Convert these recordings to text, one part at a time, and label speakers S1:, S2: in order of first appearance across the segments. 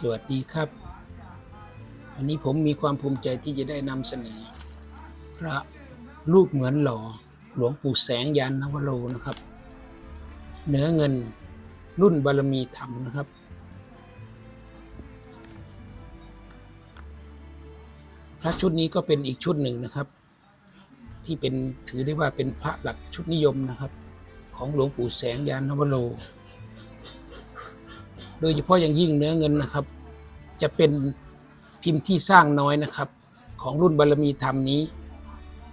S1: สวัสดีครับ วันนี้ผมมีความภูมิใจที่จะได้นำเสนอ พระรูปเหมือนหล่อหลวงปู่แสงยานนวโรนะครับ เนื้อเงินรุ่นบารมีธรรมนะครับ พระชุดนี้ก็เป็นอีกชุดหนึ่งนะครับ ที่เป็นถือได้ว่าเป็นพระหลักชุดนิยมนะครับ ของหลวงปู่แสงยานนวโร โดยเฉพาะอย่างยิ่งเนื้อเงินนะครับ จะเป็นพิมพ์ที่สร้างน้อยนะครับ ของรุ่นบารมีธรรมนี้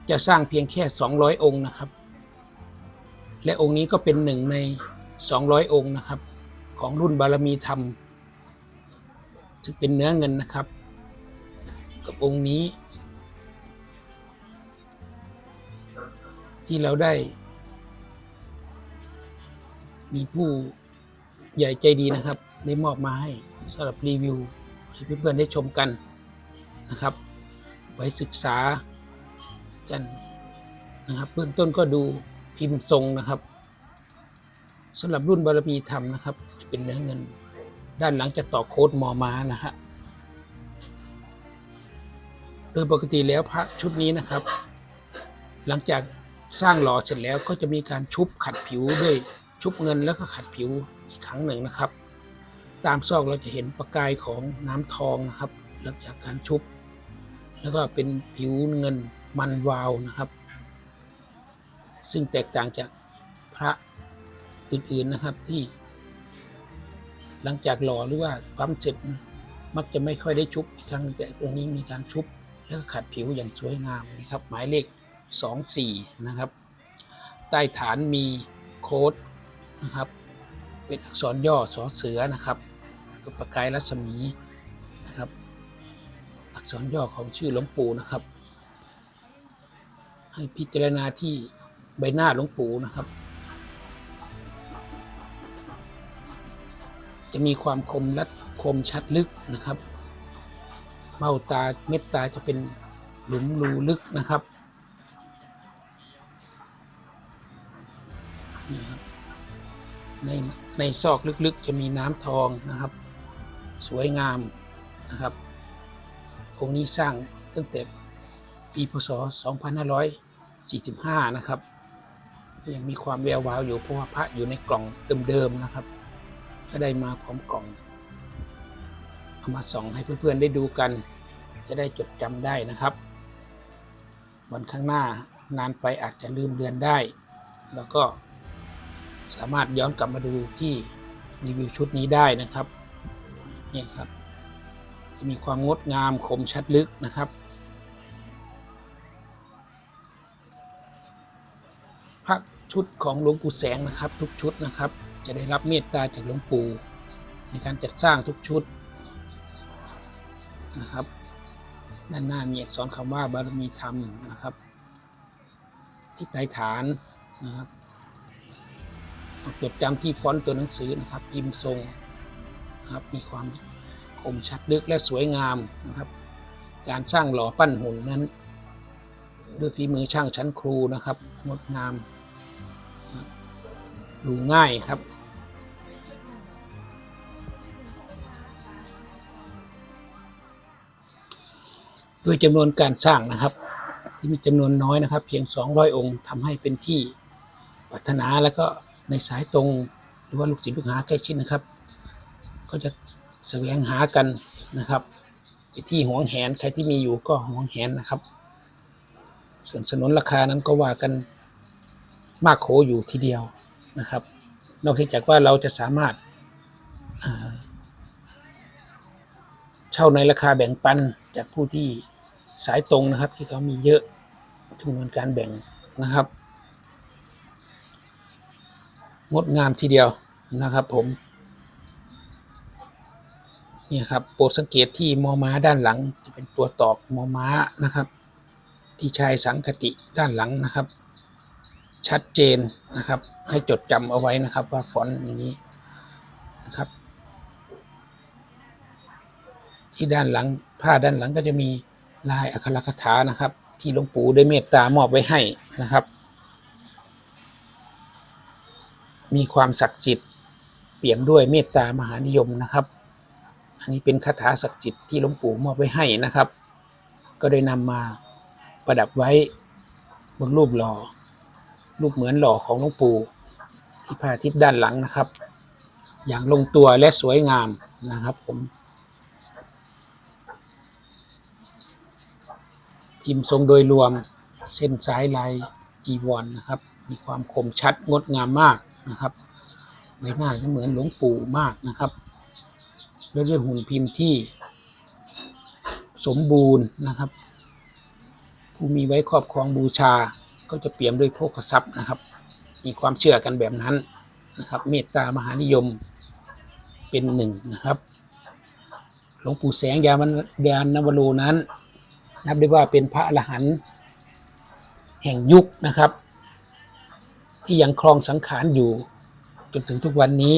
S1: จะสร้างเพียงแค่ 200 องค์นะครับ และองค์นี้ก็เป็นหนึ่งใน 200 องค์นะครับ ของรุ่นบารมีธรรมซึ่งเป็นเนื้อเงินนะครับ กับองค์นี้ ที่เราได้ มีผู้ใหญ่ใจดีนะครับ ได้มอบมาให้สำหรับรีวิวให้เพื่อนๆได้ชมกันนะครับไว้ศึกษากันนะครับเบื้องต้นก็ดูพิมพ์ทรงนะครับสำหรับรุ่นบารมีธรรมนะครับ จะเป็นเนื้อเงิน ด้านหลังจะต่อโค้ดมอมานะฮะโดยปกติแล้วพระชุดนี้นะครับ หลังจากสร้างหล่อเสร็จแล้วก็จะมีการชุบขัดผิวด้วยชุบเงินแล้วก็ขัดผิวอีกครั้งหนึ่งนะครับ ตามซอกเราจะเห็นประกายของน้ำทองนะครับหลังจากการชุบ แล้วก็เป็นผิวเงินมันวาวนะครับ ซึ่งแตกต่างจากพระอื่นๆนะครับที่ หลังจากหล่อหรือว่าปั๊มเสร็จมักจะไม่ค่อยได้ชุบอีกครั้งแต่ตรงนี้มีการชุบ แล้วก็ขัดผิวอย่างสวยงามนะครับ หมายเลข 24 นะครับ ใต้ฐานมีโค้ดนะครับ เป็นอักษรย่อสอเสือนะครับ กับประกายรัศมีนะครับ อักษรย่อของชื่อหลวงปู่นะครับ ให้พิจารณาที่ใบหน้าหลวงปู่นะครับ จะมีความคมและคมชัดลึกนะครับเบ้าตาเม็ดตาจะเป็นหลุมรูลึกนะครับในในซอกลึกๆจะมีน้ำทองนะครับ สวยงามนะครับองค์นี้สร้างตั้งแต่ปีพศ 2545 นะครับ ยังมีความแวววาวอยู่เพราะว่าพระอยู่ในกล่องเดิมๆนะครับ ก็ได้มาพร้อมกล่องเอามาส่องให้เพื่อนๆได้ดูกัน จะได้จดจำได้นะครับวันข้างหน้านานไปอาจจะลืมเลือนได้ แล้วก็สามารถย้อนกลับมาดูที่รีวิวชุดนี้ได้นะครับ นี่ครับจะมีความงดงามคมชัดลึกนะครับพระชุดของหลวงปู่แสงนะครับ ทุกชุดนะครับ จะได้รับเมตตาจากหลวงปู่ในการจัดสร้างทุกชุดนะครับด้านหน้ามีอักษรคำว่าบารมีธรรมนะครับ ที่ใต้ฐานนะครับจดจำที่ฟอนต์ตัวหนังสือนะครับพิมพ์ทรง นะครับมีความคมชัดลึกและสวยงามนะครับ การสร้างหล่อปั้นหุ่นนั้นด้วยฝีมือช่างชั้นครูนะครับงดงามดูง่ายครับด้วยจำนวนการสร้างนะครับ ที่มีจำนวนน้อยนะครับ เพียง 200 องค์ทำให้เป็นที่ปรารถนาแล้วก็ในสายตรง หรือว่าลูกศิษย์ลูกหาใกล้ชิดนะครับ ก็จะแสวงหากันนะครับไปที่หวงแหนใครที่มีอยู่ก็หวงแหนนะครับ ส่วนสนนราคานั้นก็ว่ากันมากโขอยู่ทีเดียวนะครับ นอกจากว่าเราจะสามารถเช่าในราคาแบ่งปันจากผู้ที่สายตรงนะครับ ที่เขามีเยอะจำนวนการแบ่งนะครับ งดงามทีเดียวนะครับผม นี่ครับโปรดสังเกตที่มอม้าด้านหลังจะเป็นตัวตอกมอม้านะครับ ที่ชายสังคติด้านหลังนะครับ ชัดเจนนะครับ ให้จดจำเอาไว้นะครับ ว่าฟอนต์อย่างนี้นะครับ ที่ด้านหลังผ้าด้านหลังก็จะมีลายอักขระคาถานะครับ ที่หลวงปู่ได้เมตตามอบไว้ให้นะครับ มีความศักดิ์สิทธิ์เปี่ยมด้วยเมตตามหานิยมนะครับ อันนี้เป็นคาถาศักดิ์สิทธิ์ที่หลวงปู่มอบไว้ให้นะครับ ก็ได้นำมาประดับไว้บนรูปหล่อ รูปเหมือนหล่อของหลวงปู่ที่พาทิตย์ด้านหลังนะครับ อย่างลงตัวและสวยงามนะครับผมพิมพ์ทรงโดยรวมเส้นสายลายจีวรนนะครับ มีความคมชัดงดงามมากนะครับใบหน้าจะเหมือนหลวงปู่มากนะครับ และด้วยหุ่นพิมพ์ที่สมบูรณ์นะครับ ผู้มีไว้ครอบครองบูชาก็จะเปี่ยมด้วยโภคทรัพย์นะครับ มีความเชื่อกันแบบนั้นนะครับ เมตตามหานิยมเป็นหนึ่งนะครับ หลวงปู่แสงยามันยานนวโรนั้น นับได้ว่าเป็นพระอรหันต์แห่งยุคนะครับ ที่ยังครองสังขารอยู่จนถึงทุกวันนี้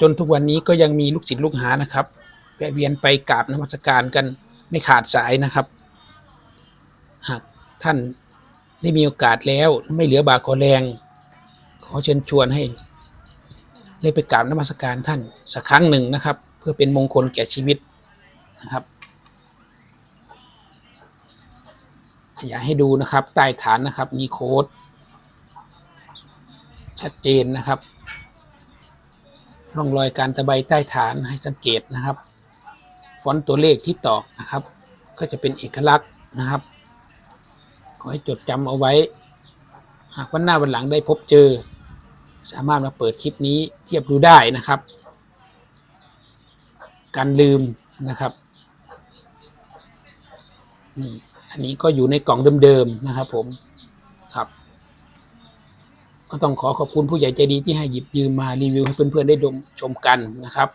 S1: จนทุกวันนี้ก็ยังมีลูกศิษย์ลูกหานะครับแวะเวียนไปกราบนมัสการกันไม่ขาดสายนะครับ หากท่านได้มีโอกาสแล้วไม่เหลือบากขอแรง ขอเชิญชวนให้ ได้ไปกราบนมัสการท่านสักครั้งหนึ่งนะครับ เพื่อเป็นมงคลแก่ชีวิตนะครับขยายให้ดูนะครับ ใต้ฐานนะครับ มีโค้ดชัดเจนนะครับ ร่องรอยการตะไบใต้ฐานให้สังเกตนะครับ ฟอนต์ตัวเลขที่ตอกนะครับ ก็จะเป็นเอกลักษณ์นะครับ ขอให้จดจำเอาไว้ หากวันหน้าวันหลังได้พบเจอ สามารถมาเปิดคลิปนี้เทียบดูได้นะครับ การลืมนะครับนี่อันนี้ก็อยู่ในกล่องเดิมๆนะครับผม ก็ต้องขอขอบคุณผู้ใหญ่ใจดีที่ให้หยิบยืมมารีวิวให้เพื่อนๆได้ดมชมกันนะครับ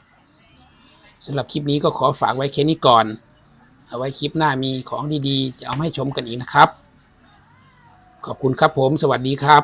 S1: สำหรับคลิปนี้ก็ขอฝากไว้แค่นี้ก่อน เอาไว้คลิปหน้ามีของดีๆ จะเอามาให้ชมกันอีกนะครับ ขอบคุณครับผม สวัสดีครับ